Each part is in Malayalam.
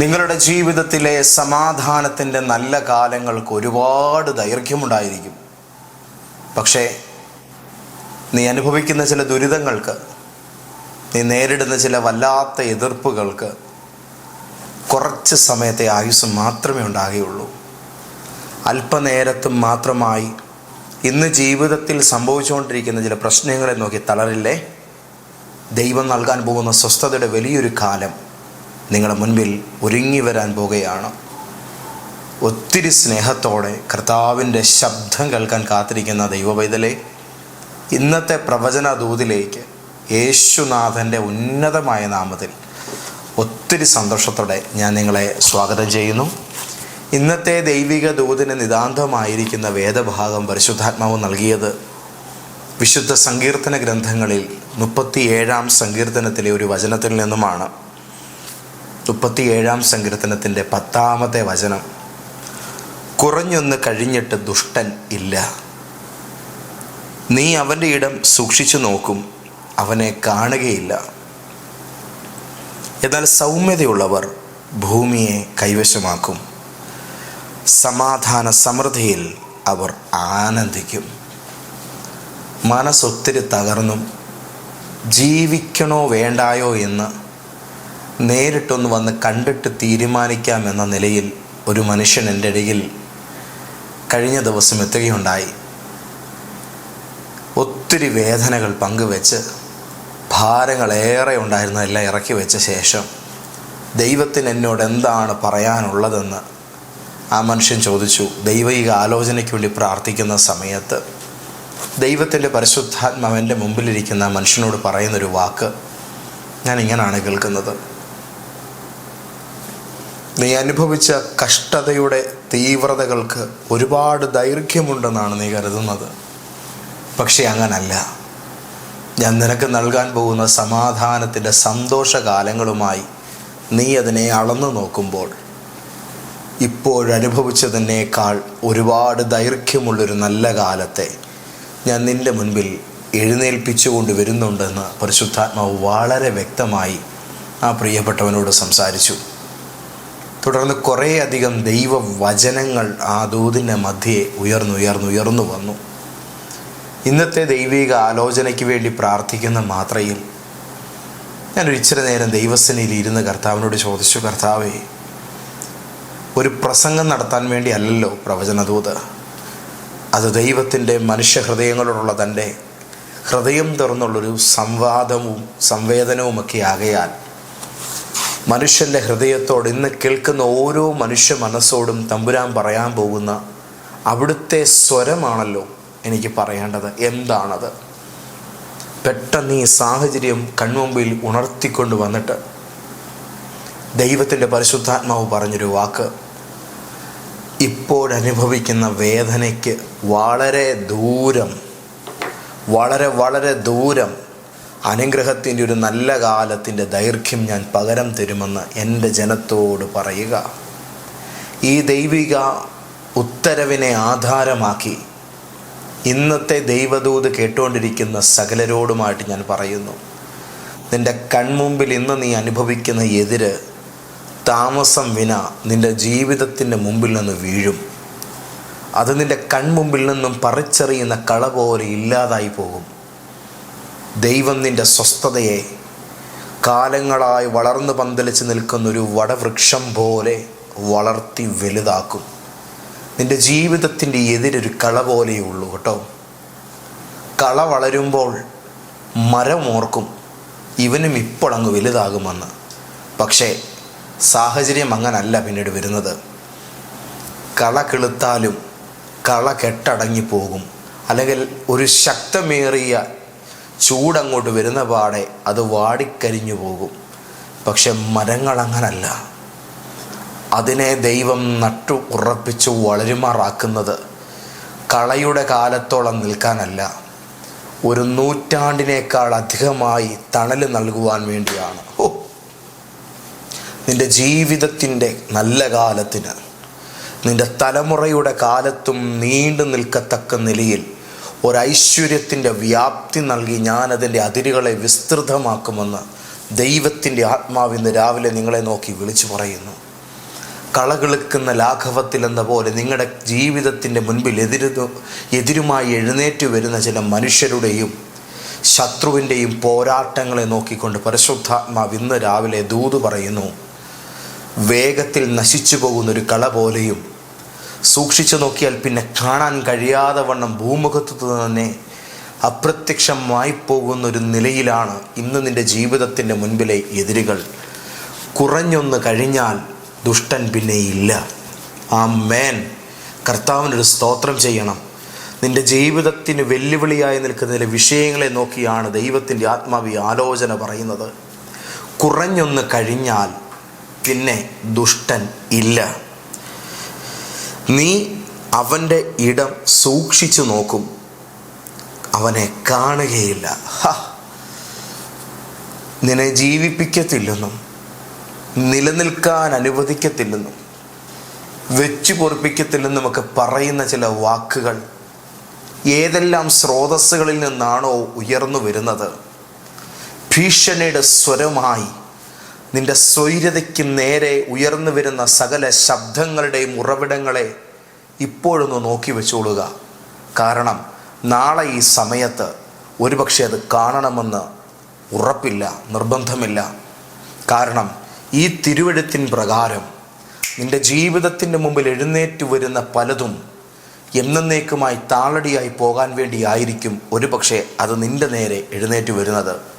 നിങ്ങളുടെ ജീവിതത്തിലെ സമാധാനത്തിന്റെ നല്ല കാലങ്ങൾക്ക് ഒരുപാട് ദൈർഘ്യമുണ്ടായിരിക്കും. പക്ഷേ നീ അനുഭവിക്കുന്ന ചില ദുരിതങ്ങൾക്ക് നീ നേരിടുന്ന ചില വല്ലാത്ത എതിർപ്പുകൾക്ക് കുറച്ച് സമയത്തെ ആയുസ് മാത്രമേ ഉണ്ടാകുകയുള്ളൂ. അല്പനേരത്തും മാത്രമായി ഇന്ന് ജീവിതത്തിൽ സംഭവിച്ചുകൊണ്ടിരിക്കുന്ന ചില പ്രശ്നങ്ങളെ നോക്കി തളരില്ലേ? ദൈവം നൽകാൻ പോകുന്ന സ്വസ്ഥതയുടെ വലിയൊരു കാലം നിങ്ങളുടെ മുൻപിൽ ഒരുങ്ങി വരാൻ പോകുകയാണ്. ഒത്തിരി സ്നേഹത്തോടെ കർത്താവിന്റെ ശബ്ദം കേൾക്കാൻ കാത്തിരിക്കുന്ന ദൈവവൈതലെ ഇന്നത്തെ പ്രവചന ദൂതിലേക്ക് യേശുനാഥന്റെ ഉന്നതമായ നാമത്തിൽ ഒത്തിരി സന്തോഷത്തോടെ ഞാൻ നിങ്ങളെ സ്വാഗതം ചെയ്യുന്നു. ഇന്നത്തെ ദൈവിക ദൂതിന് നിതാന്തമായിരിക്കുന്ന വേദഭാഗം പരിശുദ്ധാത്മാവ് നൽകിയത് വിശുദ്ധ സങ്കീർത്തന ഗ്രന്ഥങ്ങളിൽ മുപ്പത്തിയേഴാം സങ്കീർത്തനത്തിലെ ഒരു വചനത്തിൽ നിന്നുമാണ്. മുപ്പത്തിയേഴാം സങ്കീർത്തനത്തിന്റെ പത്താമത്തെ വചനം. കുറഞ്ഞൊന്ന് കഴിഞ്ഞിട്ട് ദുഷ്ടൻ ഇല്ല. നീ അവന്റെ ഇടം സൂക്ഷിച്ചു നോക്കും അവനെ കാണുകയില്ല. എന്നാൽ സൗമ്യതയുള്ളവർ ഭൂമിയെ കൈവശമാക്കും. സമാധാന സമൃദ്ധിയിൽ അവർ ആനന്ദിക്കും. മനസ്സൊത്തിരി തകർന്നും ജീവിക്കണോ വേണ്ടായോ എന്ന് നേരിട്ടൊന്ന് വന്ന് കണ്ടിട്ട് തീരുമാനിക്കാം എന്ന നിലയിൽ ഒരു മനുഷ്യൻ എന്റെ ഇടയിൽ കഴിഞ്ഞ ദിവസം എത്തുകയുണ്ടായി. ഒത്തിരി വേദനകൾ പങ്കുവെച്ച് ഭാരങ്ങളേറെ ഉണ്ടായിരുന്നതെല്ലാം ഇറക്കി വെച്ച ശേഷം ദൈവത്തിന് എന്നോട് എന്താണ് പറയാനുള്ളതെന്ന് ആ മനുഷ്യൻ ചോദിച്ചു. ദൈവിക ആലോചനയ്ക്ക് വേണ്ടി പ്രാർത്ഥിക്കുന്ന സമയത്ത് ദൈവത്തിന്റെ പരിശുദ്ധാത്മാവന്റെ മുമ്പിലിരിക്കുന്ന മനുഷ്യനോട് പറയുന്നൊരു വാക്ക് ഞാൻ ഇങ്ങനെയാണ് കേൾക്കുന്നത്. നീ അനുഭവിച്ച കഷ്ടതയുടെ തീവ്രതകൾക്ക് ഒരുപാട് ദൈർഘ്യമുണ്ടെന്നാണ് നീ കരുതുന്നത്. പക്ഷേ അങ്ങനല്ല. ഞാൻ നിനക്ക് നൽകാൻ പോകുന്ന സമാധാനത്തിന്റെ സന്തോഷകാലങ്ങളുമായി നീ അതിനെ അളന്നു നോക്കുമ്പോൾ ഇപ്പോഴനുഭവിച്ചതിനേക്കാൾ ഒരുപാട് ദൈർഘ്യമുള്ളൊരു നല്ല കാലത്തെ ഞാൻ നിന്റെ മുൻപിൽ എഴുന്നേൽപ്പിച്ചുകൊണ്ട് വരുന്നുണ്ടെന്ന് പരിശുദ്ധാത്മാവ് വളരെ വ്യക്തമായി ആ പ്രിയപ്പെട്ടവനോട് സംസാരിച്ചു. തുടർന്ന് കുറേയധികം ദൈവവചനങ്ങൾ ആ ദൂതിന്റെ മധ്യേ ഉയർന്നുയർന്നുയർന്നു വന്നു. ഇന്നത്തെ ദൈവിക ആലോചനയ്ക്ക് വേണ്ടി പ്രാർത്ഥിക്കുന്ന മാത്രയിൽ ഞാനൊരു ഇച്ചിരി നേരം ദൈവസനയിൽ ഇരുന്ന് കർത്താവിനോട് ചോദിച്ചു കർത്താവേ ഒരു പ്രസംഗം നടത്താൻ വേണ്ടി അല്ലല്ലോ പ്രവചനദൂത് അത് ദൈവത്തിന്റെ മനുഷ്യഹൃദയങ്ങളോടുള്ള തന്റെ ഹൃദയം തുറന്നുള്ളൊരു സംവാദവും സംവേദനവുമൊക്കെ ആകയാൽ മനുഷ്യന്റെ ഹൃദയത്തോട് ഇന്ന് കേൾക്കുന്ന ഓരോ മനുഷ്യ മനസ്സോടും തമ്പുരാൻ പറയാൻ പോകുന്ന അവിടുത്തെ സ്വരമാണല്ലോ എനിക്ക് പറയേണ്ടത്. എന്താണത്? പെട്ടെന്ന് ഈ സാഹചര്യം കൺമുമ്പിൽ ഉണർത്തിക്കൊണ്ട് വന്നിട്ട് ദൈവത്തിന്റെ പരിശുദ്ധാത്മാവ് പറഞ്ഞൊരു വാക്ക്. ഇപ്പോഴനുഭവിക്കുന്ന വേദനയ്ക്ക് വളരെ ദൂരം വളരെ വളരെ ദൂരം അനുഗ്രഹത്തിന്റെ ഒരു നല്ല കാലത്തിന്റെ ദൈർഘ്യം ഞാൻ പകരം തരുമെന്ന് എന്റെ ജനത്തോട് പറയുക. ഈ ദൈവിക ഉത്തരവിനെ ആധാരമാക്കി ഇന്നത്തെ ദൈവദൂത് കേട്ടുകൊണ്ടിരിക്കുന്ന സകലരോടുമായിട്ട് ഞാൻ പറയുന്നു. നിന്റെ കൺമുമ്പിൽ ഇന്ന് നീ അനുഭവിക്കുന്ന എതിര് താമസം വിന നിന്റെ ജീവിതത്തിന്റെ മുമ്പിൽ നിന്ന് വീഴും. അത് നിന്റെ കൺമുമ്പിൽ നിന്നും പറിച്ചെറിയുന്ന കള പോലെ ഇല്ലാതായി പോകും. ദൈവം നിന്റെ സ്വസ്ഥതയെ കാലങ്ങളായി വളർന്ന് പന്തലിച്ച് നിൽക്കുന്ന ഒരു വടവൃക്ഷം പോലെ വളർത്തി വലുതാക്കും. നിന്റെ ജീവിതത്തിന്റെ എതിരൊരു കള പോലെയേ ഉള്ളൂ കേട്ടോ. കള വളരുമ്പോൾ മരം ഓർക്കും ഇവനും ഇപ്പോൾ അങ്ങ് വലുതാകുമെന്ന്. പക്ഷേ സാഹചര്യം അങ്ങനല്ല പിന്നീട് വരുന്നത്. കള കിളുത്താലും കള കെട്ടടങ്ങി പോകും അല്ലെങ്കിൽ ഒരു ശക്തമേറിയ ചൂടങ്ങോട്ട് വരുന്ന പാടെ അത് വാടിക്കരിഞ്ഞു പോകും. പക്ഷെ മരങ്ങളങ്ങനല്ല. അതിനെ ദൈവം നട്ടു ഉറപ്പിച്ചു വളരുമാറാക്കുന്നത് കളയുടെ കാലത്തോളം നിൽക്കാനല്ല. ഒരു നൂറ്റാണ്ടിനേക്കാൾ അധികമായി തണൽ നൽകുവാൻ വേണ്ടിയാണ്. ഓ നിന്റെ ജീവിതത്തിന്റെ നല്ല കാലത്തിന് നിന്റെ തലമുറയുടെ കാലത്തും നീണ്ടു നിൽക്കത്തക്ക നിലയിൽ ഒരൈശ്വര്യത്തിന്റെ വ്യാപ്തി നൽകി ഞാനതിന്റെ അതിരുകളെ വിസ്തൃതമാക്കുമെന്ന് ദൈവത്തിന്റെ ആത്മാവ് ഇന്ന് രാവിലെ നിങ്ങളെ നോക്കി വിളിച്ചു പറയുന്നു. കളകിളുക്കുന്ന ലാഘവത്തിൽ എന്ന പോലെ നിങ്ങളുടെ ജീവിതത്തിന്റെ മുൻപിൽ എതിരു എതിരുമായി എഴുന്നേറ്റ് വരുന്ന ചില മനുഷ്യരുടെയും ശത്രുവിന്റെയും പോരാട്ടങ്ങളെ നോക്കിക്കൊണ്ട് പരിശുദ്ധാത്മാവ് ഇന്ന് രാവിലെ ദൂത് പറയുന്നു വേഗത്തിൽ നശിച്ചു പോകുന്നൊരു കള പോലെയും സൂക്ഷിച്ചു നോക്കിയാൽ പിന്നെ കാണാൻ കഴിയാതെ വണ്ണം ഭൂമുഖത്ത് തന്നെ അപ്രത്യക്ഷമായി പോകുന്ന ഒരു നിലയിലാണ് ഇന്ന് നിന്റെ ജീവിതത്തിന്റെ മുൻപിലെ എതിരുകൾ. കുറഞ്ഞൊന്ന് കഴിഞ്ഞാൽ ദുഷ്ടൻ പിന്നെ ഇല്ല. ആ മേൻ കർത്താവിനൊരു സ്തോത്രം ചെയ്യണം. നിന്റെ ജീവിതത്തിന് വെല്ലുവിളിയായി നിൽക്കുന്ന ചില വിഷയങ്ങളെ നോക്കിയാണ് ദൈവത്തിന്റെ ആത്മാവി ആലോചന പറയുന്നത്. കുറഞ്ഞൊന്ന് കഴിഞ്ഞാൽ പിന്നെ ദുഷ്ടൻ ഇല്ല. നീ അവന്റെ ഇടം സൂക്ഷിച്ചു നോക്കും. അവനെ കാണുകയില്ല. നിന്നെ ജീവിപ്പിക്കത്തില്ലെന്നും നിലനിൽക്കാൻ അനുവദിക്കത്തില്ലെന്നും വെച്ചു പൊറിപ്പിക്കത്തില്ലെന്നും ഒക്കെ പറയുന്ന ചില വാക്കുകൾ ഏതെല്ലാം സ്രോതസ്സുകളിൽ നിന്നാണോ ഉയർന്നു വരുന്നത്? ഭീഷണിയുടെ സ്വരമായി നിന്റെ സ്വൈര്യതയ്ക്ക് നേരെ ഉയർന്നു വരുന്ന സകല ശബ്ദങ്ങളുടെയും ഉറവിടങ്ങളെ ഇപ്പോഴൊന്ന് നോക്കി വെച്ചോളുക. കാരണം നാളെ ഈ സമയത്ത് ഒരുപക്ഷെ അത് കാണണമെന്ന് ഉറപ്പില്ല നിർബന്ധമില്ല. കാരണം ഈ തിരുവഴുത്തിൻ പ്രകാരം നിന്റെ ജീവിതത്തിന്റെ മുമ്പിൽ എഴുന്നേറ്റ് വരുന്ന പലതും എന്നേക്കുമായി താളടിയായി പോകാൻ വേണ്ടിയായിരിക്കും ഒരുപക്ഷെ അത് നിന്റെ നേരെ എഴുന്നേറ്റ് വരുന്നത്.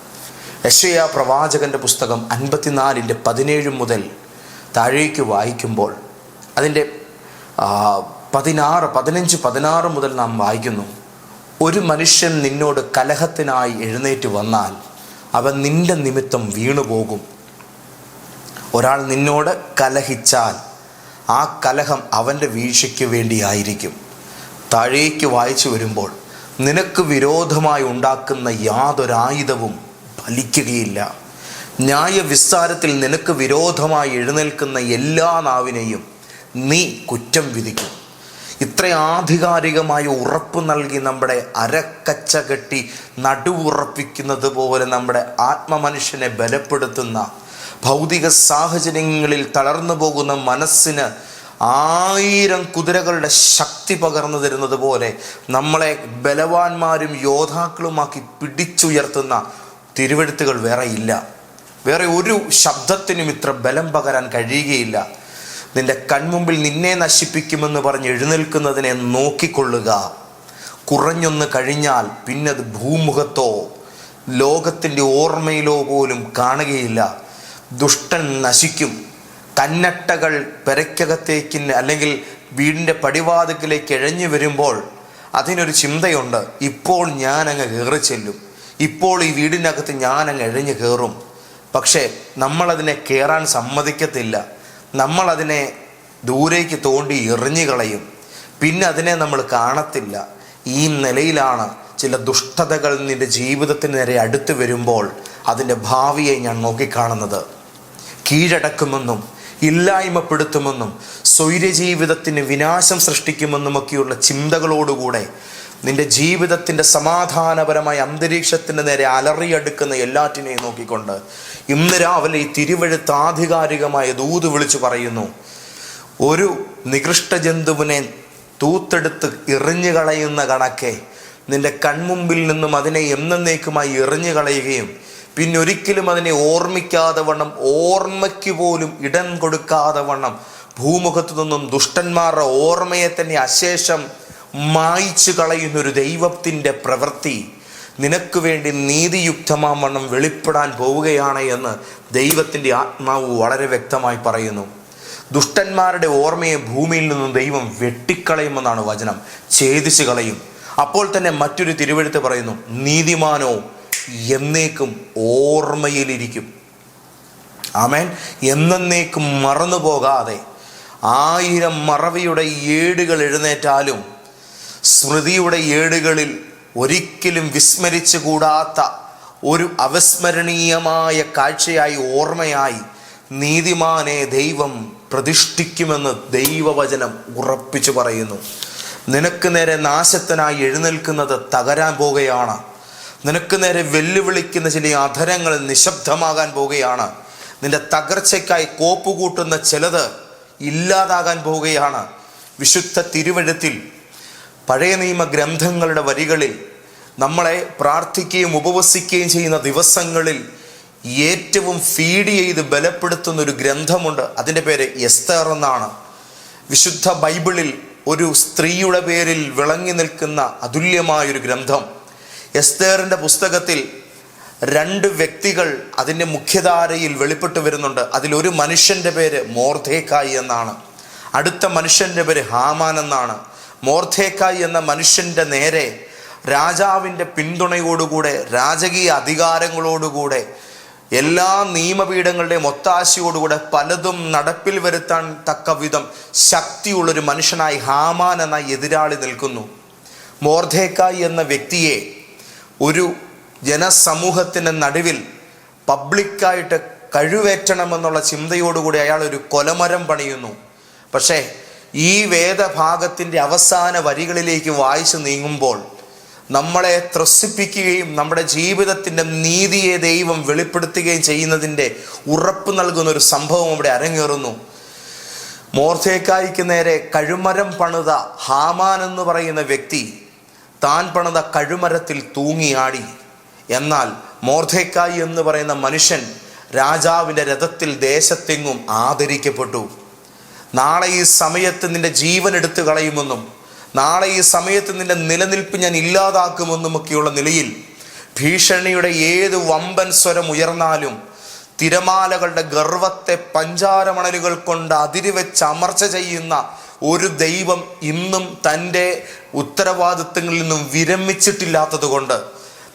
യശയ പ്രവാചകന്റെ പുസ്തകം അൻപത്തിനാലിന്റെ പതിനേഴ് മുതൽ താഴേക്ക് വായിക്കുമ്പോൾ അതിന്റെ പതിനാറ് പതിനഞ്ച് പതിനാറ് മുതൽ നാം വായിക്കുന്നു. ഒരു മനുഷ്യൻ നിന്നോട് കലഹത്തിനായി എഴുന്നേറ്റ് വന്നാൽ അവൻ നിന്റെ നിമിത്തം വീണുപോകും. ഒരാൾ നിന്നോട് കലഹിച്ചാൽ ആ കലഹം അവന്റെ വീഴ്ചയ്ക്ക് വേണ്ടിയായിരിക്കും താഴേക്ക് വായിച്ചു വരുമ്പോൾ നിനക്ക് വിരോധമായി ഉണ്ടാക്കുന്ന യാതൊരായുധവും ഫലിക്കുകയില്ല. ന്യായവിസ്താരത്തിൽ നിനക്ക് വിരോധമായി എഴുന്നേൽക്കുന്ന എല്ലാ നാവിനെയും നീ കുറ്റം വിധിക്കും. ഇത്ര ആധികാരികമായ ഉറപ്പ് നൽകി നമ്മുടെ അരക്കച്ച കെട്ടി നടുവുറപ്പിക്കുന്നത് പോലെ നമ്മുടെ ആത്മമനുഷ്യനെ ബലപ്പെടുത്തുന്ന ഭൗതിക സാഹചര്യങ്ങളിൽ തളർന്നു പോകുന്ന മനസ്സിന് ആയിരം കുതിരകളുടെ ശക്തി പകർന്നു തരുന്നത് പോലെ നമ്മളെ ബലവാന്മാരും യോദ്ധാക്കളുമാക്കി പിടിച്ചുയർത്തുന്ന തിരുവെഴുത്തുകൾ വേറെ ഇല്ല. വേറെ ഒരു ശബ്ദത്തിനും ഇത്ര ബലം പകരാൻ കഴിയുകയില്ല. നിന്റെ കൺമുമ്പിൽ നിന്നെ നശിപ്പിക്കുമെന്ന് പറഞ്ഞ് എഴുന്നേൽക്കുന്നതിനെ നോക്കിക്കൊള്ളുക. കുറഞ്ഞൊന്ന് കഴിഞ്ഞാൽ പിന്നത് ഭൂമുഖത്തോ ലോകത്തിന്റെ ഓർമ്മയിലോ പോലും കാണുകയില്ല. ദുഷ്ടൻ നശിക്കും. കന്നട്ടകൾ പെരയ്ക്കകത്തേക്ക് അല്ലെങ്കിൽ വീടിന്റെ പടിവാതിക്കിലേക്ക് എഴഞ്ഞു വരുമ്പോൾ അതിനൊരു ചിന്തയുണ്ട്. ഇപ്പോൾ ഞാൻ അങ്ങ് കയറി ചെല്ലും ഇപ്പോൾ ഈ വീടിനകത്ത് ഞാൻ അങ്ങ് ഇഴഞ്ഞു കയറും. പക്ഷേ നമ്മളതിനെ കയറാൻ സമ്മതിക്കത്തില്ല. നമ്മളതിനെ ദൂരേക്ക് തോണ്ടി എറിഞ്ഞു കളയും. പിന്നെ അതിനെ നമ്മൾ കാണത്തില്ല. ഈ നിലയിലാണ് ചില ദുഷ്ടതകൾ നിന്റെ ജീവിതത്തിന് നേരെ അടുത്ത് വരുമ്പോൾ അതിന്റെ ഭാവിയെ ഞാൻ നോക്കിക്കാണുന്നത്. കീഴടക്കുമെന്നും ഇല്ലായ്മപ്പെടുത്തുമെന്നും സ്വൈര്യജീവിതത്തിന് വിനാശം സൃഷ്ടിക്കുമെന്നുമൊക്കെയുള്ള ചിന്തകളോടുകൂടെ നിന്റെ ജീവിതത്തിന്റെ സമാധാനപരമായ അന്തരീക്ഷത്തിന്റെ നേരെ അലറിയെടുക്കുന്ന എല്ലാറ്റിനെയും നോക്കിക്കൊണ്ട് ഇന്ന് രാവിലെ ഈ തിരുവഴുത്ത് ആധികാരികമായ ദൂത് വിളിച്ചു പറയുന്നു ഒരു നികൃഷ്ട ജന്തുവിനെ തൂത്തെടുത്ത് എറിഞ്ഞു കളയുന്ന കണക്കെ നിന്റെ കൺമുമ്പിൽ നിന്നും അതിനെ എന്നേക്കുമായി എറിഞ്ഞു കളയുകയും പിന്നെ ഒരിക്കലും അതിനെ ഓർമ്മിക്കാതെ വണ്ണം ഓർമ്മയ്ക്ക് പോലും ഇടം കൊടുക്കാതെ വണ്ണം ഭൂമുഖത്തു നിന്നും ദുഷ്ടന്മാരുടെ ഓർമ്മയെ തന്നെ അശേഷം മായിച്ചു കളയുന്ന ഒരു ദൈവത്തിന്റെ പ്രവൃത്തി നിനക്ക് വേണ്ടി നീതിയുക്തമാം വണ്ണം വെളിപ്പെടാൻ പോവുകയാണ് എന്ന് ദൈവത്തിന്റെ ആത്മാവ് വളരെ വ്യക്തമായി പറയുന്നു. ദുഷ്ടന്മാരുടെ ഓർമ്മയെ ഭൂമിയിൽ നിന്നും ദൈവം വെട്ടിക്കളയുമെന്നാണ് വചനം. ഛേദിച്ചു കളയും. അപ്പോൾ തന്നെ മറ്റൊരു തിരുവെഴുത്ത് പറയുന്നു നീതിമാനോ എന്നേക്കും ഓർമ്മയിലിരിക്കും. ആമേൻ. എന്നേക്കും മറന്നു പോകാതെ ആയിരം മറവിയുടെ ഏടുകൾ എഴുന്നേറ്റാലും സ്മൃതിയുടെ ഏടുകളിൽ ഒരിക്കലും വിസ്മരിച്ചു കൂടാത്ത ഒരു അവസ്മരണീയമായ കാഴ്ചയായി ഓർമ്മയായി നീതിമാനെ ദൈവം പ്രതിഷ്ഠിക്കുമെന്ന് ദൈവവചനം ഉറപ്പിച്ചു പറയുന്നു. നിനക്ക് നേരെ നാശത്തിനായി എഴുന്നേൽക്കുന്നത് തകരാൻ പോകുകയാണ്. നിനക്ക് നേരെ വെല്ലുവിളിക്കുന്ന ചില അധരങ്ങൾ നിശബ്ദമാകാൻ പോവുകയാണ് നിന്റെ തകർച്ചയ്ക്കായി കോപ്പുകൂട്ടുന്ന ചിലത് ഇല്ലാതാകാൻ പോവുകയാണ് വിശുദ്ധ തിരുവഴുത്തിൽ പഴയ നിയമ ഗ്രന്ഥങ്ങളുടെ വരികളിൽ നമ്മളെ പ്രാർത്ഥിക്കുകയും ഉപവസിക്കുകയും ചെയ്യുന്ന ദിവസങ്ങളിൽ ഏറ്റവും ഫീഡ് ചെയ്ത് ബലപ്പെടുത്തുന്ന ഒരു ഗ്രന്ഥമുണ്ട്. അതിന്റെ പേര് എസ്തർ എന്നാണ്. വിശുദ്ധ ബൈബിളിൽ ഒരു സ്ത്രീയുടെ പേരിൽ വിളങ്ങി നിൽക്കുന്ന അതുല്യമായൊരു ഗ്രന്ഥം. എസ്തേറിന്റെ പുസ്തകത്തിൽ രണ്ട് വ്യക്തികൾ അതിന്റെ മുഖ്യധാരയിൽ വെളിപ്പെട്ട് വരുന്നുണ്ട്. അതിലൊരു മനുഷ്യന്റെ പേര് മോർധേക്കായി എന്നാണ്. അടുത്ത മനുഷ്യന്റെ പേര് ഹാമാൻ എന്നാണ്. മോർധേക്കായി എന്ന മനുഷ്യന്റെ നേരെ രാജാവിന്റെ പിന്തുണയോടുകൂടെ രാജകീയ അധികാരങ്ങളോടുകൂടെ എല്ലാ നിയമപീഠങ്ങളുടെയും ഒത്താശയോടുകൂടെ പലതും നടപ്പിൽ വരുത്താൻ തക്ക വിധം ശക്തിയുള്ളൊരു മനുഷ്യനായി ഹാമാൻ എന്ന എതിരാളി നിൽക്കുന്നു. മോർധേക്കായി എന്ന വ്യക്തിയെ ഒരു ജനസമൂഹത്തിന്റെ നടുവിൽ പബ്ലിക്കായിട്ട് കഴിവേറ്റണമെന്നുള്ള ചിന്തയോടുകൂടി അയാൾ ഒരു കൊലമരം പണിയുന്നു. പക്ഷേ ഈ വേദഭാഗത്തിന്റെ അവസാന വരികളിലേക്ക് വായിച്ചു നീങ്ങുമ്പോൾ നമ്മളെ ത്രസിപ്പിക്കുകയും നമ്മുടെ ജീവിതത്തിന്റെ നീതിയെ ദൈവം വെളിപ്പെടുത്തുകയും ചെയ്യുന്നതിന്റെ ഉറപ്പ് നൽകുന്ന ഒരു സംഭവം ഇവിടെ അരങ്ങേറുന്നു. മോർത്തേക്കായിക്ക് നേരെ കഴുമരം പണിത ഹാമാൻ എന്ന് പറയുന്ന വ്യക്തി താൻ പണിത കഴുമരത്തിൽ തൂങ്ങിയാടി. എന്നാൽ മോർധേക്കായി എന്ന് പറയുന്ന മനുഷ്യൻ രാജാവിന്റെ രഥത്തിൽ ദേശത്തെങ്ങും ആദരിക്കപ്പെട്ടു. നാളെ ഈ സമയത്ത് നിന്റെ ജീവൻ എടുത്തു കളയുമെന്നും നാളെ ഈ സമയത്ത് നിന്റെ നിലനിൽപ്പ് ഞാൻ ഇല്ലാതാക്കുമെന്നും ഒക്കെയുള്ള നിലയിൽ ഭീഷണിയുടെ ഏത് വമ്പൻ സ്വരം ഉയർന്നാലും തിരമാലകളുടെ ഗർവത്തെ പഞ്ചാരമണലുകൾ കൊണ്ട് അതിരുവെച്ച് അമർച്ച ചെയ്യുന്ന ഒരു ദൈവം ഇന്നും തന്റെ ഉത്തരവാദിത്തങ്ങളിൽ നിന്നും വിരമിച്ചിട്ടില്ലാത്തതുകൊണ്ട്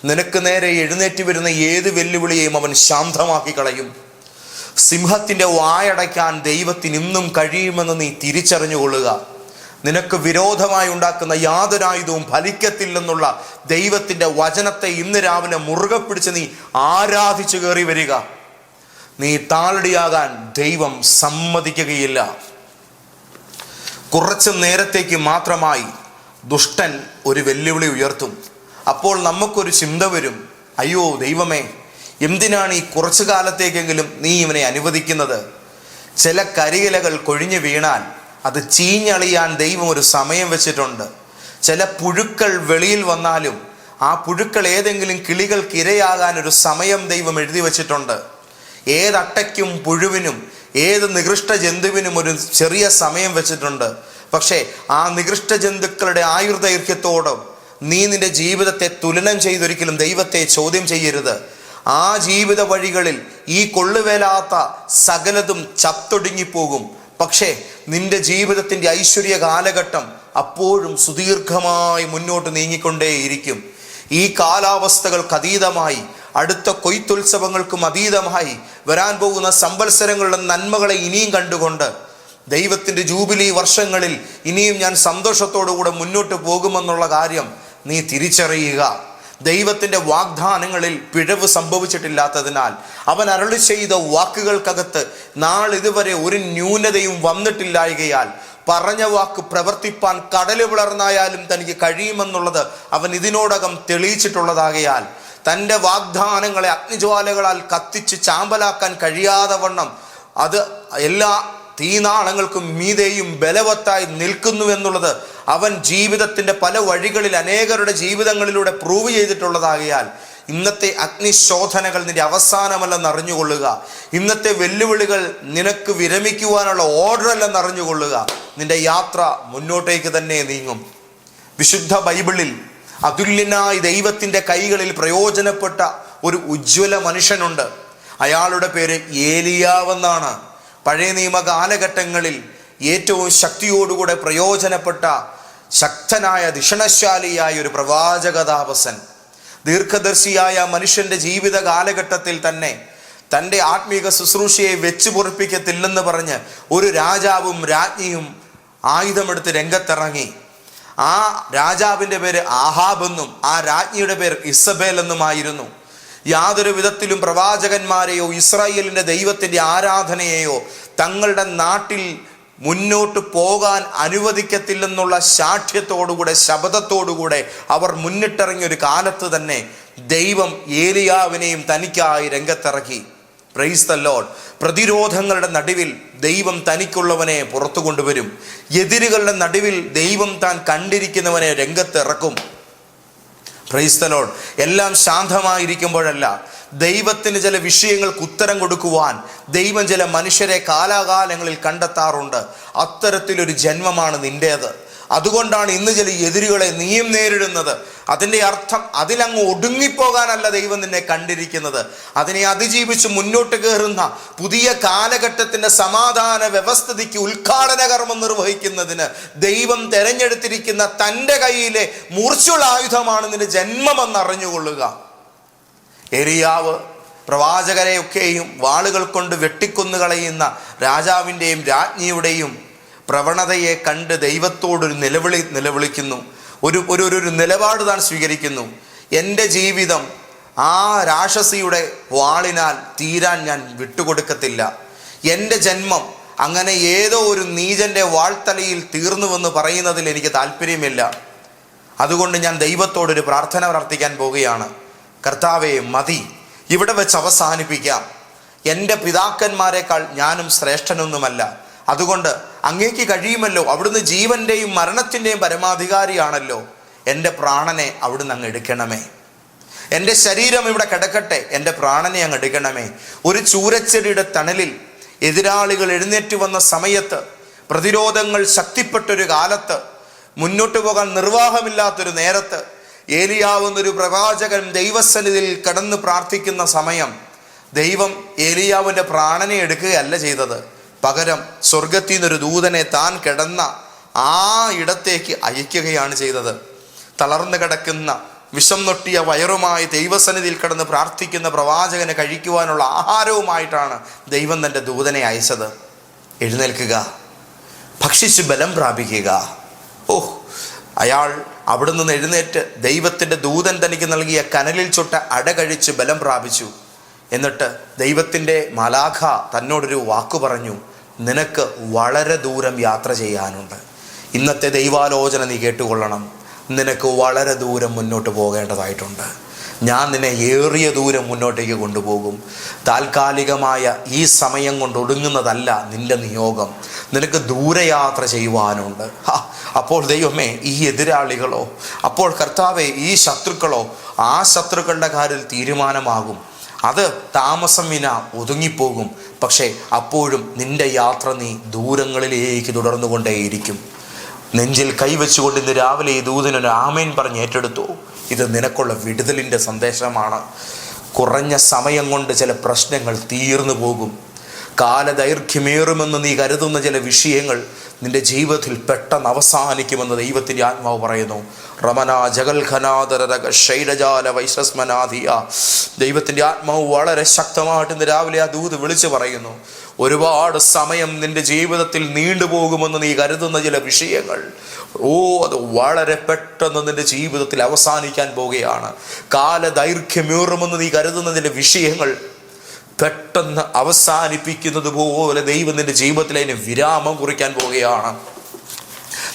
നിനക്ക് നേരെ എഴുന്നേറ്റ് വരുന്ന ഏത് വെല്ലുവിളിയെയും അവൻ ശാന്തമാക്കി കളയും. സിംഹത്തിന്റെ വായടയ്ക്കാൻ ദൈവത്തിന് ഇന്നും കഴിയുമെന്ന് നീ തിരിച്ചറിഞ്ഞുകൊള്ളുക. നിനക്ക് വിരോധമായി ഉണ്ടാക്കുന്ന യാതൊരായുധവും ഫലിക്കത്തില്ലെന്നുള്ള ദൈവത്തിന്റെ വചനത്തെ ഇന്ന് രാവിലെ മുറുകെ പിടിച്ച് നീ ആരാധിച്ചു കയറി വരിക. നീ താളടിയാകാൻ ദൈവം സമ്മതിക്കുകയില്ല. കുറച്ച് നേരത്തേക്ക് മാത്രമായി ദുഷ്ടൻ ഒരു വെല്ലുവിളി ഉയർത്തും. അപ്പോൾ നമുക്കൊരു ചിന്ത വരും. അയ്യോ ദൈവമേ എന്തിനാണ് ഈ കുറച്ചു കാലത്തേക്കെങ്കിലും നീ ഇവനെ അനുവദിക്കുന്നത്? ചില കരിയിലകൾ കൊഴിഞ്ഞു വീണാൽ അത് ചീഞ്ഞളിയാൻ ദൈവം ഒരു സമയം വെച്ചിട്ടുണ്ട്. ചില പുഴുക്കൾ വെളിയിൽ വന്നാലും ആ പുഴുക്കൾ ഏതെങ്കിലും കിളികൾക്ക് ഇരയാകാൻ ഒരു സമയം ദൈവം എഴുതി വച്ചിട്ടുണ്ട്. ഏതട്ടയ്ക്കും പുഴുവിനും ഏത് നികൃഷ്ട ജന്തുവിനും ഒരു ചെറിയ സമയം വെച്ചിട്ടുണ്ട്. പക്ഷേ ആ നികൃഷ്ട ജന്തുക്കളുടെ ആയുർദൈർഘ്യത്തോടും നീ നിന്റെ ജീവിതത്തെ തുലനം ചെയ്തൊരിക്കലും ദൈവത്തെ ചോദ്യം ചെയ്യരുത്. ആ ജീവിത വഴികളിൽ ഈ കൊള്ളുവേലാത്ത സകലതും ചത്തൊടുങ്ങിപ്പോകും. പക്ഷേ നിന്റെ ജീവിതത്തിന്റെ ഐശ്വര്യ കാലഘട്ടം അപ്പോഴും സുദീർഘമായി മുന്നോട്ട് നീങ്ങിക്കൊണ്ടേയിരിക്കും. ഈ കാലാവസ്ഥകൾക്ക് അതീതമായി അടുത്ത കൊയ്ത്തുത്സവങ്ങൾക്കും അതീതമായി വരാൻ പോകുന്ന സംവത്സരങ്ങളുടെ നന്മകളെ ഇനിയും കണ്ടുകൊണ്ട് ദൈവത്തിന്റെ ജൂബിലി വർഷങ്ങളിൽ ഇനിയും ഞാൻ സന്തോഷത്തോടുകൂടെ മുന്നോട്ട് പോകുമെന്നുള്ള കാര്യം നീ തിരിച്ചറിയുക. ദൈവത്തിന്റെ വാഗ്ദാനങ്ങളിൽ പിഴവ് സംഭവിച്ചിട്ടില്ലാത്തതിനാൽ അവൻ അരളി ചെയ്ത വാക്കുകൾക്കകത്ത് നാളിതുവരെ ഒരു ന്യൂനതയും വന്നിട്ടില്ലായകയാൽ പറഞ്ഞ വാക്ക് പ്രവർത്തിപ്പാൻ കടൽ പിളർന്നായാലും തനിക്ക് കഴിയുമെന്നുള്ളത് അവൻ ഇതിനോടകം തെളിയിച്ചിട്ടുള്ളതാകയാൽ തന്റെ വാഗ്ദാനങ്ങളെ അഗ്നിജ്വാലകളാൽ കത്തിച്ച് ചാമ്പലാക്കാൻ കഴിയാതെ വണ്ണം അത് എല്ലാ തീനാളങ്ങൾക്കും മീതെയും ബലവത്തായി നിൽക്കുന്നു എന്നുള്ളത് അവൻ ജീവിതത്തിന്റെ പല വഴികളിൽ അനേകരുടെ ജീവിതങ്ങളിലൂടെ പ്രൂവ് ചെയ്തിട്ടുള്ളതാകിയാൽ ഇന്നത്തെ അഗ്നിശോധനകൾ നിന്റെ അവസാനമല്ലെന്ന് അറിഞ്ഞുകൊള്ളുക. ഇന്നത്തെ വെല്ലുവിളികൾ നിനക്ക് വിരമിക്കുവാനുള്ള ഓർഡർ അല്ലെന്ന് അറിഞ്ഞുകൊള്ളുക. നിന്റെ യാത്ര മുന്നോട്ടേക്ക് തന്നെ നീങ്ങും. വിശുദ്ധ ബൈബിളിൽ അതുല്യനായ ദൈവത്തിന്റെ കൈകളിൽ പ്രയോജനപ്പെട്ട ഒരു ഉജ്ജ്വല മനുഷ്യനുണ്ട്. അയാളുടെ പേര് ഏലിയാവെന്നാണ് പഴയ നിയമ കാലഘട്ടങ്ങളിൽ ഏറ്റവും ശക്തിയോടുകൂടെ പ്രയോജനപ്പെട്ട ശക്തനായ ധിഷണശാലിയായ ഒരു പ്രവാചകതാപസൻ ദീർഘദർശിയായ മനുഷ്യന്റെ ജീവിത കാലഘട്ടത്തിൽ തന്നെ തന്റെ ആത്മീക ശുശ്രൂഷയെ വെച്ചു പൊറിപ്പിക്കത്തില്ലെന്ന് പറഞ്ഞ് ഒരു രാജാവും രാജ്ഞിയും ആയുധമെടുത്ത് രംഗത്തിറങ്ങി. ആ രാജാവിന്റെ പേര് ആഹാബെന്നും ആ രാജ്ഞിയുടെ പേര് ഇസബേൽ എന്നുമായിരുന്നു. യാതൊരു വിധത്തിലും പ്രവാചകന്മാരെയോ ഇസ്രായേലിന്റെ ദൈവത്തിന്റെ ആരാധനയെയോ തങ്ങളുടെ നാട്ടിൽ മുന്നോട്ട് പോകാൻ അനുവദിക്കത്തില്ലെന്നുള്ള സാക്ഷ്യത്തോടുകൂടെ ശബ്ദത്തോടുകൂടെ അവർ മുന്നിട്ടിറങ്ങിയ ഒരു കാലത്ത് തന്നെ ദൈവം ഏലിയാവിനെയും തനിക്കായി രംഗത്തിറക്കി. പ്രൈസ് ദ ലോഡ് പ്രതിരോധങ്ങളുടെ നടുവിൽ ദൈവം തനിക്കുള്ളവനെ പുറത്തു കൊണ്ടുവരും. എതിരുകളുടെ നടുവിൽ ദൈവം താൻ കണ്ടിരിക്കുന്നവനെ രംഗത്തിറക്കും. ലോഡ് എല്ലാം ശാന്തമായിരിക്കുമ്പോഴല്ല ദൈവത്തിന് ചില വിഷയങ്ങൾക്ക് ഉത്തരം കൊടുക്കുവാൻ ദൈവം ചില മനുഷ്യരെ കാലാകാലങ്ങളിൽ കണ്ടെത്താറുണ്ട്. അത്തരത്തിലൊരു ജന്മമാണ് നിന്റേത് അതുകൊണ്ടാണ് ഇന്ന് ചില എതിരുകളെ നീയും നേരിടുന്നത്. അതിന്റെ അർത്ഥം അതിലങ്ങ് ഒടുങ്ങിപ്പോകാനല്ല ദൈവം നിന്നെ കണ്ടിരിക്കുന്നത്. അതിനെ അതിജീവിച്ച് മുന്നോട്ട് കയറുന്ന പുതിയ കാലഘട്ടത്തിന്റെ സമാധാന വ്യവസ്ഥിതിക്ക് ഉദ്ഘാടന കർമ്മം നിർവഹിക്കുന്നതിന് ദൈവം തെരഞ്ഞെടുത്തിരിക്കുന്ന തന്റെ കയ്യിലെ മൂർച്ചുള്ള ആയുധമാണ് നിന്റെ ജന്മമെന്ന് അറിഞ്ഞുകൊള്ളുക എരിയാവ് പ്രവാചകരെയൊക്കെയും വാളുകൾ കൊണ്ട് വെട്ടിക്കൊന്നു കളയുന്ന രാജാവിന്റെയും രാജ്ഞിയുടെയും പ്രവണതയെ കണ്ട് ദൈവത്തോടൊരു നിലവിളി നിലവിളിക്കുന്നു. ഒരു ഒരു ഒരു- നിലപാട് താൻ സ്വീകരിക്കുന്നു. എന്റെ ജീവിതം ആ രാക്ഷസിയുടെ വാളിനാൽ തീരാൻ ഞാൻ വിട്ടുകൊടുക്കത്തില്ല. എന്റെ ജന്മം അങ്ങനെ ഏതോ ഒരു നീചന്റെ വാൾത്തലയിൽ തീർന്നുവെന്ന് പറയുന്നതിൽ എനിക്ക് താല്പര്യമില്ല. അതുകൊണ്ട് ഞാൻ ദൈവത്തോടൊരു പ്രാർത്ഥന പ്രാർത്ഥിക്കാൻ പോവുകയാണ്. കർത്താവെ മതി. ഇവിടെ വെച്ച് അവസാനിപ്പിക്കാം. എന്റെ പിതാക്കന്മാരെക്കാൾ ഞാനും ശ്രേഷ്ഠനൊന്നുമല്ല. അതുകൊണ്ട് അങ്ങേക്ക് കഴിയുമല്ലോ അവിടുന്ന് ജീവന്റെയും മരണത്തിന്റെയും പരമാധികാരിയാണല്ലോ. എന്റെ പ്രാണനെ അവിടുന്ന് അങ്ങ് എടുക്കണമേ. എന്റെ ശരീരം ഇവിടെ കിടക്കട്ടെ എന്റെ പ്രാണനെ അങ്ങ് എടുക്കണമേ. ഒരു ചൂരച്ചെടിയുടെ തണലിൽ എതിരാളികൾ എഴുന്നേറ്റ് വന്ന സമയത്ത് പ്രതിരോധങ്ങൾ ശക്തിപ്പെട്ടൊരു കാലത്ത് മുന്നോട്ട് പോകാൻ നിർവാഹമില്ലാത്തൊരു നേരത്ത് ഏലിയാവുന്നൊരു പ്രവാചകൻ ദൈവസന്നിധിയിൽ കടന്ന് പ്രാർത്ഥിക്കുന്ന സമയം ദൈവം ഏലിയാവിന്റെ പ്രാണനെ എടുക്കുകയല്ല ചെയ്തത്. പകരം സ്വർഗത്തിൽ നിന്നൊരു ദൂതനെ താൻ കിടന്ന ആ ഇടത്തേക്ക് അയക്കുകയാണ് ചെയ്തത്. തളർന്നു കിടക്കുന്ന വിഷം നൊട്ടിയ വയറുമായി ദൈവസന്നിധിയിൽ കിടന്ന് പ്രാർത്ഥിക്കുന്ന പ്രവാചകനെ കഴിക്കുവാനുള്ള ആഹാരവുമായിട്ടാണ് ദൈവം തന്റെ ദൂതനെ അയച്ചത്. എഴുന്നേൽക്കുക. ഭക്ഷിച്ച് ബലം പ്രാപിക്കുക. ഓഹ് അയാൾ അവിടെ നിന്ന് എഴുന്നേറ്റ് ദൈവത്തിന്റെ ദൂതൻ തനിക്ക് നൽകിയ കനലിൽ ചുട്ട അട കഴിച്ച് ബലം പ്രാപിച്ചു. എന്നിട്ട് ദൈവത്തിന്റെ മലാഖ തന്നോടൊരു വാക്കു പറഞ്ഞു. നിനക്ക് വളരെ ദൂരം യാത്ര ചെയ്യാനുണ്ട്. ഇന്നത്തെ ദൈവാലോചന നീ കേട്ടുകൊള്ളണം. നിനക്ക് വളരെ ദൂരം മുന്നോട്ട് പോകേണ്ടതായിട്ടുണ്ട്. ഞാൻ നിന്നെ ഏറിയ ദൂരം മുന്നോട്ടേക്ക് കൊണ്ടുപോകും. താൽക്കാലികമായ ഈ സമയം കൊണ്ട് ഒടുങ്ങുന്നതല്ല നിന്റെ നിയോഗം. നിനക്ക് ദൂരയാത്ര ചെയ്യുവാനുണ്ട്. അപ്പോൾ ദൈവമേ ഈ എതിരാളികളോ അപ്പോൾ കർത്താവെ ഈ ശത്രുക്കളോ ആ ശത്രുക്കളുടെ കാര്യത്തിൽ തീരുമാനമാകും. അത് താമസം വിന ഒതുങ്ങിപ്പോകും. പക്ഷേ അപ്പോഴും നിന്റെ യാത്ര നീ ദൂരങ്ങളിലേക്ക് തുടർന്നുകൊണ്ടേയിരിക്കും. നെഞ്ചിൽ കൈവച്ചുകൊണ്ട് ഇന്ന് രാവിലെ ഈ ദൂതനൊരു ആമേൻ പറഞ്ഞ് ഏറ്റെടുത്തു. ഇത് നിനക്കുള്ള വിടുതലിന്റെ സന്ദേശമാണ്. കുറഞ്ഞ സമയം കൊണ്ട് ചില പ്രശ്നങ്ങൾ തീർന്നു പോകും. കാലദൈർഘ്യമേറുമെന്ന് നീ കരുതുന്ന ചില വിഷയങ്ങൾ നിന്റെ ജീവിതത്തിൽ പെട്ടെന്ന് അവസാനിക്കുമെന്ന് ദൈവത്തിന്റെ ആത്മാവ് പറയുന്നു. റമന ജഗൽഖനാദരക ശൈലജാല വൈശ്വസ്മനാധിയ ദൈവത്തിന്റെ ആത്മാവ് വളരെ ശക്തമായിട്ട് ഇന്ന് രാവിലെ ആ ദൂത് വിളിച്ചു പറയുന്നു. ഒരുപാട് സമയം നിന്റെ ജീവിതത്തിൽ നീണ്ടുപോകുമെന്ന് നീ കരുതുന്ന ചില വിഷയങ്ങൾ. ഓ അത് വളരെ പെട്ടെന്ന് നിന്റെ ജീവിതത്തിൽ അവസാനിക്കാൻ പോവുകയാണ് കാലദൈർഘ്യമേറുമെന്ന് നീ കരുതുന്ന ചില വിഷയങ്ങൾ. പെട്ടെന്ന് അവസാനിപ്പിക്കുന്നത് പോലെ ദൈവം നിന്റെ ജീവിതത്തിൽ അതിന് വിരാമം കുറിക്കാൻ പോവുകയാണ്.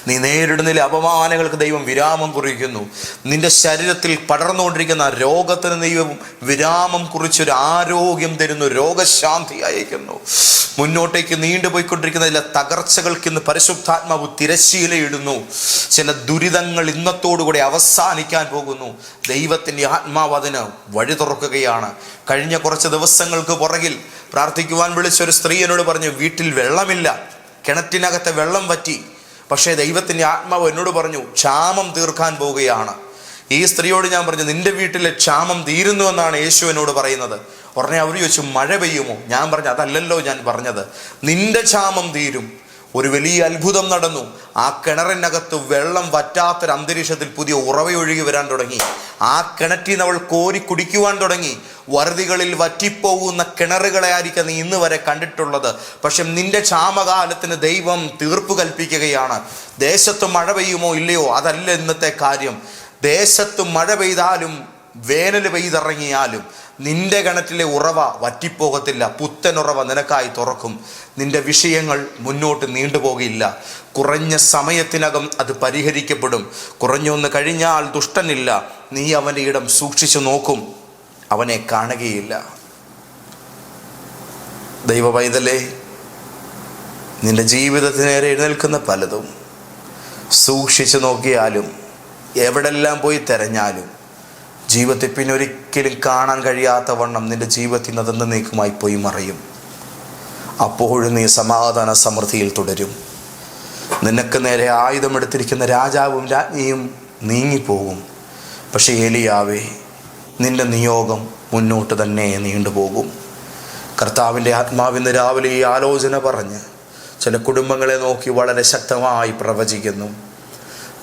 നീ നേരിടുന്ന അപമാനങ്ങൾക്ക് ദൈവം വിരാമം കുറിക്കുന്നു. നിന്റെ ശരീരത്തിൽ പടർന്നുകൊണ്ടിരിക്കുന്ന രോഗത്തിന് ദൈവം വിരാമം കുറിച്ചൊരു ആരോഗ്യം തരുന്നു രോഗശാന്തി അയക്കുന്നു. മുന്നോട്ടേക്ക് നീണ്ടുപോയിക്കൊണ്ടിരിക്കുന്ന ചില തകർച്ചകൾക്ക് ഇന്ന് പരിശുദ്ധാത്മാവ് തിരശ്ശീലയിടുന്നു. ചില ദുരിതങ്ങൾ ഇന്നത്തോടുകൂടി അവസാനിക്കാൻ പോകുന്നു. ദൈവത്തിന്റെ ആത്മാവ് അതിന് വഴി തുറക്കുകയാണ്. കഴിഞ്ഞ കുറച്ച് ദിവസങ്ങൾക്ക് പുറകിൽ പ്രാർത്ഥിക്കുവാൻ വിളിച്ച ഒരു സ്ത്രീ പറഞ്ഞു വീട്ടിൽ വെള്ളമില്ല. കിണറ്റിനകത്തെ വെള്ളം വറ്റി. പക്ഷേ ദൈവത്തിന്റെ ആത്മാവ് എന്നോട് പറഞ്ഞു ക്ഷാമം തീർക്കാൻ പോവുകയാണ്. ഈ സ്ത്രീയോട് ഞാൻ പറഞ്ഞു നിന്റെ വീട്ടിലെ ക്ഷാമം തീരുന്നു എന്നാണ് യേശു എന്നോട് പറയുന്നത്. ഉടനെ അവർ ചോദിച്ചു മഴ പെയ്യുമോ? ഞാൻ പറഞ്ഞു അതല്ലല്ലോ ഞാൻ പറഞ്ഞത്. നിന്റെ ക്ഷാമം തീരും. ഒരു വലിയ അത്ഭുതം നടന്നു. ആ കിണറിനകത്ത് വെള്ളം വറ്റാത്തൊരു അന്തരീക്ഷത്തിൽ പുതിയ ഉറവയൊഴുകി വരാൻ തുടങ്ങി. ആ കിണറ്റിൽ അവൾ കോരി കുടിക്കുവാൻ തുടങ്ങി. വറുതികളിൽ വറ്റിപ്പോകുന്ന കിണറുകളെ ആയിരിക്കും നീ ഇന്ന് വരെ കണ്ടിട്ടുള്ളത്. പക്ഷെ നിന്റെ ക്ഷാമകാലത്തിന് ദൈവം തീർപ്പ് കൽപ്പിക്കുകയാണ്. ദേശത്ത് മഴ പെയ്യുമോ ഇല്ലയോ? അതല്ല ഇന്നത്തെ കാര്യം. ദേശത്ത് മഴ പെയ്താലും വേനൽ പെയ്തിറങ്ങിയാലും. നിന്റെ കിണറ്റിലെ ഉറവ വറ്റിപ്പോകത്തില്ല. പുത്തനുറവ നിനക്കായി തുറക്കും. നിന്റെ വിഷയങ്ങൾ മുന്നോട്ട് നീണ്ടുപോകില്ല. കുറഞ്ഞ സമയത്തിനകം അത് പരിഹരിക്കപ്പെടും. കുറഞ്ഞൊന്ന് കഴിഞ്ഞാൽ ദുഷ്ടനില്ല. നീ അവന്റെ ഇടം സൂക്ഷിച്ചു നോക്കും. അവനെ കാണുകയില്ല. ദൈവ പൈതലേ നിന്റെ ജീവിതത്തിനേറെ എഴുന്നേൽക്കുന്ന പലതും സൂക്ഷിച്ചു നോക്കിയാലും എവിടെല്ലാം പോയി തിരഞ്ഞാലും ജീവിതത്തിൽ പിന്നെ ഒരിക്കലും കാണാൻ കഴിയാത്ത വണ്ണം നിന്റെ ജീവിതത്തിൽ നിന്ന് നീക്കുമായി പോയി മറയും? അപ്പോഴും നീ സമാധാന സമൃദ്ധിയിൽ തുടരും. നിനക്ക് നേരെ ആയുധമെടുത്തിരിക്കുന്ന രാജാവും രാജ്ഞിയും നീങ്ങിപ്പോകും. പക്ഷേ എലിയാവേ നിന്റെ നിയോഗം മുന്നോട്ട് തന്നെ നീണ്ടുപോകും. കർത്താവിന്റെ ആത്മാവിന്ന് രാവിലെ ഈ ആലോചന പറഞ്ഞ് ചില കുടുംബങ്ങളെ നോക്കി വളരെ ശക്തമായി പ്രവചിക്കുന്നു.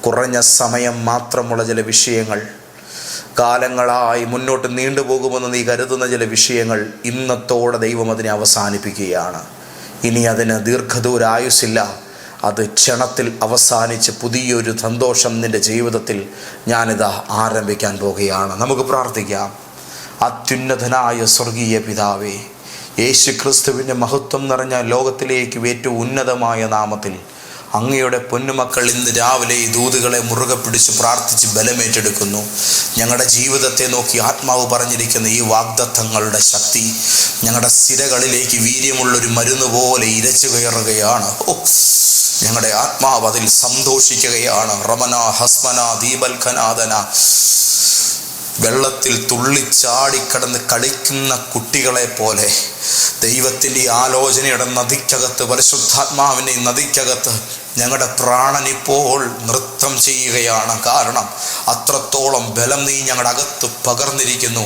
കുറഞ്ഞ സമയം മാത്രമുള്ള ചില വിഷയങ്ങൾ കാലങ്ങളായി മുന്നോട്ട് നീണ്ടുപോകുമെന്ന് നീ കരുതുന്ന ചില വിഷയങ്ങൾ ഇന്നത്തോടെ ദൈവം അതിനെ അവസാനിപ്പിക്കുകയാണ്. ഇനി അതിന് ദീർഘദൂരായുസില്ല അത് ക്ഷണത്തിൽ അവസാനിച്ച് പുതിയൊരു സന്തോഷം നിന്റെ ജീവിതത്തിൽ ഞാനിതാ ആരംഭിക്കാൻ പോകുകയാണ് നമുക്ക് പ്രാർത്ഥിക്കാം. അത്യുന്നതനായ സ്വർഗീയ പിതാവേ യേശു ക്രിസ്തുവിന്റെ മഹത്വം നിറഞ്ഞ ലോകത്തിലേക്ക് ഏറ്റവും ഉന്നതമായ നാമത്തിൽ അങ്ങയുടെ പൊന്നുമക്കൾ ഇന്ന് രാവിലെ ഈ ദൂതുകളെ മുറുകെ പിടിച്ച് പ്രാർത്ഥിച്ച് ബലമേറ്റെടുക്കുന്നു. ഞങ്ങളുടെ ജീവിതത്തെ നോക്കി ആത്മാവ് പറഞ്ഞിരിക്കുന്ന ഈ വാഗ്ദത്തങ്ങളുടെ ശക്തി ഞങ്ങളുടെ സിരകളിലേക്ക് വീര്യമുള്ളൊരു മരുന്ന് പോലെ ഇരച്ചു കയറുകയാണ്. ഞങ്ങളുടെ ആത്മാവ് അതിൽ സന്തോഷിക്കുകയാണ്. റമന ഹസ്മന ദീപൽഖനാഥന വെള്ളത്തിൽ തുള്ളിച്ചാടിക്കടന്ന് കളിക്കുന്ന കുട്ടികളെ പോലെ ദൈവത്തിന്റെ ആലോചനയുടെ നദിക്കകത്ത് പരിശുദ്ധാത്മാവിന്റെ നദിക്കകത്ത് ഞങ്ങളുടെ പ്രാണൻ ഇപ്പോൾ നൃത്തം ചെയ്യുകയാണ് കാരണം അത്രത്തോളം ബലം നീ ഞങ്ങളുടെ അകത്ത് പകർന്നിരിക്കുന്നു.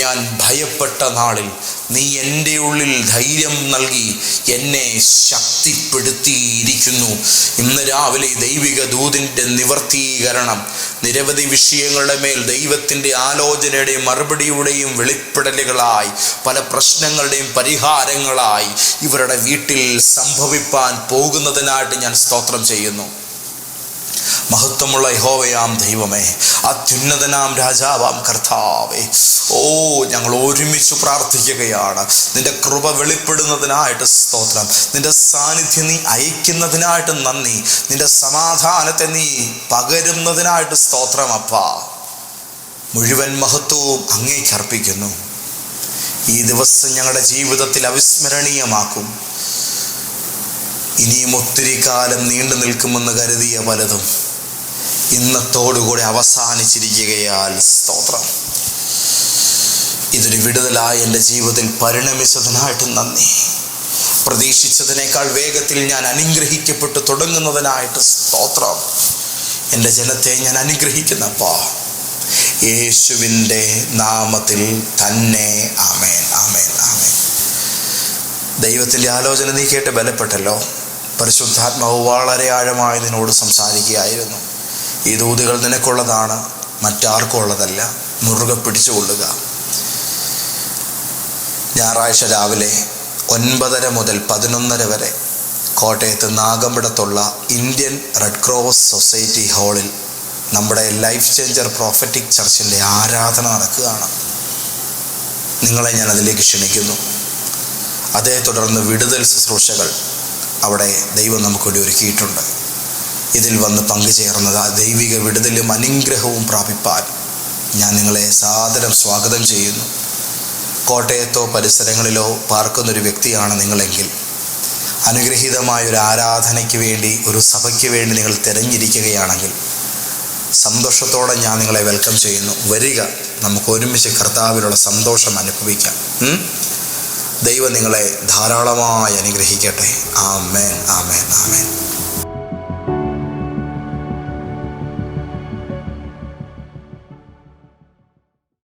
ഞാൻ ഭയപ്പെട്ട നാളിൽ നീ എന്റെ ഉള്ളിൽ ധൈര്യം നൽകി എന്നെ ശക്തിപ്പെടുത്തിയിരിക്കുന്നു. ഇന്ന് രാവിലെ ദൈവിക ദൂതിന്റെ നിവർത്തീകരണം നിരവധി വിഷയങ്ങളുടെ മേൽ ദൈവത്തിന്റെ ആലോചനയുടെയും മറുപടിയുടെയും വെളിപ്പെടലുകളായി പല പ്രശ്നങ്ങളുടെയും പരിഹാരങ്ങളായി ഇവരുടെ വീട്ടിൽ സംഭവിപ്പാൻ പോകുന്നതിനായിട്ട് ഞാൻ സ്തോത്രം ചെയ്യുന്നു. മഹത്വമുള്ള യഹോവയാം ദൈവമേ അത്യുന്നതനാം രാജാവാം കർത്താവേ. ഓ ഞങ്ങൾ ഒരുമിച്ച് പ്രാർത്ഥിക്കുകയാണ്. നിന്റെ കൃപ വെളിപ്പെടുന്നതിനായിട്ട് സ്തോത്രം. നിന്റെ സാന്നിധ്യം നീ അയക്കുന്നതിനായിട്ട് നന്ദി. നിന്റെ സമാധാനത്തെ നീ പകരുന്നതിനായിട്ട് സ്തോത്രം അപ്പ. മുഴുവൻ മഹത്വവും അങ്ങേക്കർപ്പിക്കുന്നു ഈ ദിവസം ഞങ്ങളുടെ ജീവിതത്തിൽ അവിസ്മരണീയമാക്കും. ഇനിയും ഒത്തിരി കാലം നീണ്ടു നിൽക്കുമെന്ന് കരുതിയ പലതും ഇന്നത്തോടുകൂടി അവസാനിച്ചിരിക്കുകയാൽ സ്തോത്രം. ഇതൊരു വിടുതലായി എന്റെ ജീവിതത്തിൽ പരിണമിച്ചതിനായിട്ട് നന്ദി. പ്രതീക്ഷിച്ചതിനേക്കാൾ വേഗത്തിൽ ഞാൻ അനുഗ്രഹിക്കപ്പെട്ടു തുടങ്ങുന്നതിനായിട്ട് സ്തോത്രം. എന്റെ ജനത്തെ ഞാൻ അനുഗ്രഹിക്കുന്നപ്പാ. യേശുവിന്റെ നാമത്തിൽ തന്നെ ആമേൻ ആമേൻ ആമേൻ. ദൈവത്തിന്റെ ആലോചന നീ കേട്ട് ബലപ്പെട്ടല്ലോ? പരിശുദ്ധാത്മാവ് വളരെ ആഴമായി നിന്നോട് സംസാരിക്കുകയായിരുന്നു. ഈ ദൂതികൾ നിനക്കുള്ളതാണ് മറ്റാർക്കും ഉള്ളതല്ല. മുറുകെ പിടിച്ചുകൊള്ളുക ഞായറാഴ്ച രാവിലെ ഒൻപതര മുതൽ പതിനൊന്നര വരെ കോട്ടയത്ത് നാഗമ്പടത്തുള്ള ഇന്ത്യൻ റെഡ് ക്രോസ് സൊസൈറ്റി ഹാളിൽ നമ്മുടെ ലൈഫ് ചേഞ്ചർ പ്രോഫറ്റിക് ചർച്ചിന്റെ ആരാധന നടക്കുകയാണ്. നിങ്ങളെ ഞാൻ അതിലേക്ക് ക്ഷണിക്കുന്നു. അതേ തുടർന്ന് വിടുതൽ ശുശ്രൂഷകൾ അവിടെ ദൈവം നമുക്ക് വേണ്ടി ഒരുക്കിയിട്ടുണ്ട്. ഇതിൽ വന്ന് പങ്കുചേർന്നത് ആ ദൈവിക വിടുതലും അനുഗ്രഹവും പ്രാപിപ്പാൻ ഞാൻ നിങ്ങളെ സാദരം സ്വാഗതം ചെയ്യുന്നു. കോട്ടയത്തോ പരിസരങ്ങളിലോ പാർക്കുന്നൊരു വ്യക്തിയാണ് നിങ്ങളെങ്കിൽ അനുഗ്രഹീതമായ ഒരു ആരാധനയ്ക്ക് വേണ്ടി ഒരു സഭയ്ക്ക് വേണ്ടി നിങ്ങൾ തിരഞ്ഞിരിക്കുകയാണെങ്കിൽ സന്തോഷത്തോടെ ഞാൻ നിങ്ങളെ വെൽക്കം ചെയ്യുന്നു. വരിക നമുക്ക് ഒരുമിച്ച് കർത്താവിലുള്ള സന്തോഷം അനുഭവിക്കാം? ദൈവം നിങ്ങളെ ധാരാളമായി അനുഗ്രഹിക്കട്ടെ. ആമേൻ ആമേൻ ആമേൻ.